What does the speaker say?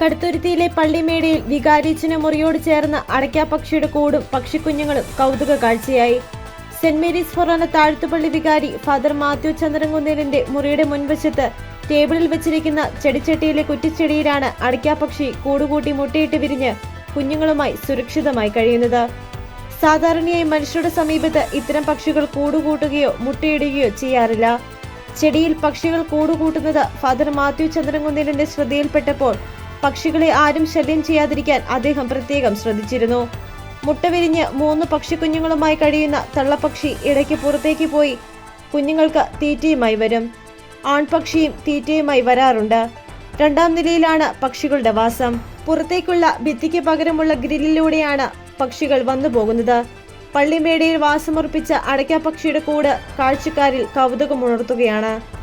കടുത്തുരുത്തിയിലെ പള്ളിമേടയിൽ വികാരിച്ചിന് മുറിയോട് ചേർന്ന് അടയ്ക്കാപ്പക്ഷിയുടെ കൂടും പക്ഷിക്കുഞ്ഞുങ്ങളും കൗതുക കാഴ്ചയായി. സെന്റ് മേരീസ് ഫൊറോന താഴ്ത്തുപള്ളി വികാരി ഫാദർ മാത്യു ചന്ദ്രൻകുന്നേലിന്റെ മുറിയുടെ മുൻവശത്ത് ടേബിളിൽ വെച്ചിരിക്കുന്ന ചെടിച്ചട്ടിയിലെ കുറ്റിച്ചെടിയിലാണ് അടയ്ക്കാപ്പക്ഷി കൂടുകൂട്ടി മുട്ടയിട്ട് വിരിഞ്ഞ് കുഞ്ഞുങ്ങളുമായി സുരക്ഷിതമായി കഴിയുന്നത്. സാധാരണയായി മനുഷ്യരുടെ സമീപത്ത് ഇത്തരം പക്ഷികൾ കൂടുകൂട്ടുകയോ മുട്ടയിടുകയോ ചെയ്യാറില്ല. ചെടിയിൽ പക്ഷികൾ കൂടുകൂട്ടുന്നത് ഫാദർ മാത്യു ചന്ദ്രൻകുന്നേലിന്റെ ശ്രദ്ധയിൽപ്പെട്ടപ്പോൾ പക്ഷികളെ ആരും ശല്യം ചെയ്യാതിരിക്കാൻ അദ്ദേഹം പ്രത്യേകം ശ്രദ്ധിച്ചിരുന്നു. മുട്ട വിരിഞ്ഞ് മൂന്ന് പക്ഷിക്കുഞ്ഞുങ്ങളുമായി കഴിയുന്ന തള്ളപ്പക്ഷി ഇടയ്ക്ക് പുറത്തേക്ക് പോയി കുഞ്ഞുങ്ങൾക്ക് തീറ്റയുമായി വരും. ആൺപക്ഷിയും തീറ്റയുമായി വരാറുണ്ട്. രണ്ടാം നിലയിലാണ് പക്ഷികളുടെ വാസം. പുറത്തേക്കുള്ള ഭിത്തിക്ക് പകരമുള്ള ഗ്രില്ലിലൂടെയാണ് പക്ഷികൾ വന്നു പോകുന്നത്. പള്ളിമേടയിൽ വാസമുറപ്പിച്ച അടയ്ക്കാപ്പക്ഷിയുടെ കൂട് കാഴ്ചക്കാരിൽ കൗതുകമുണർത്തുകയാണ്.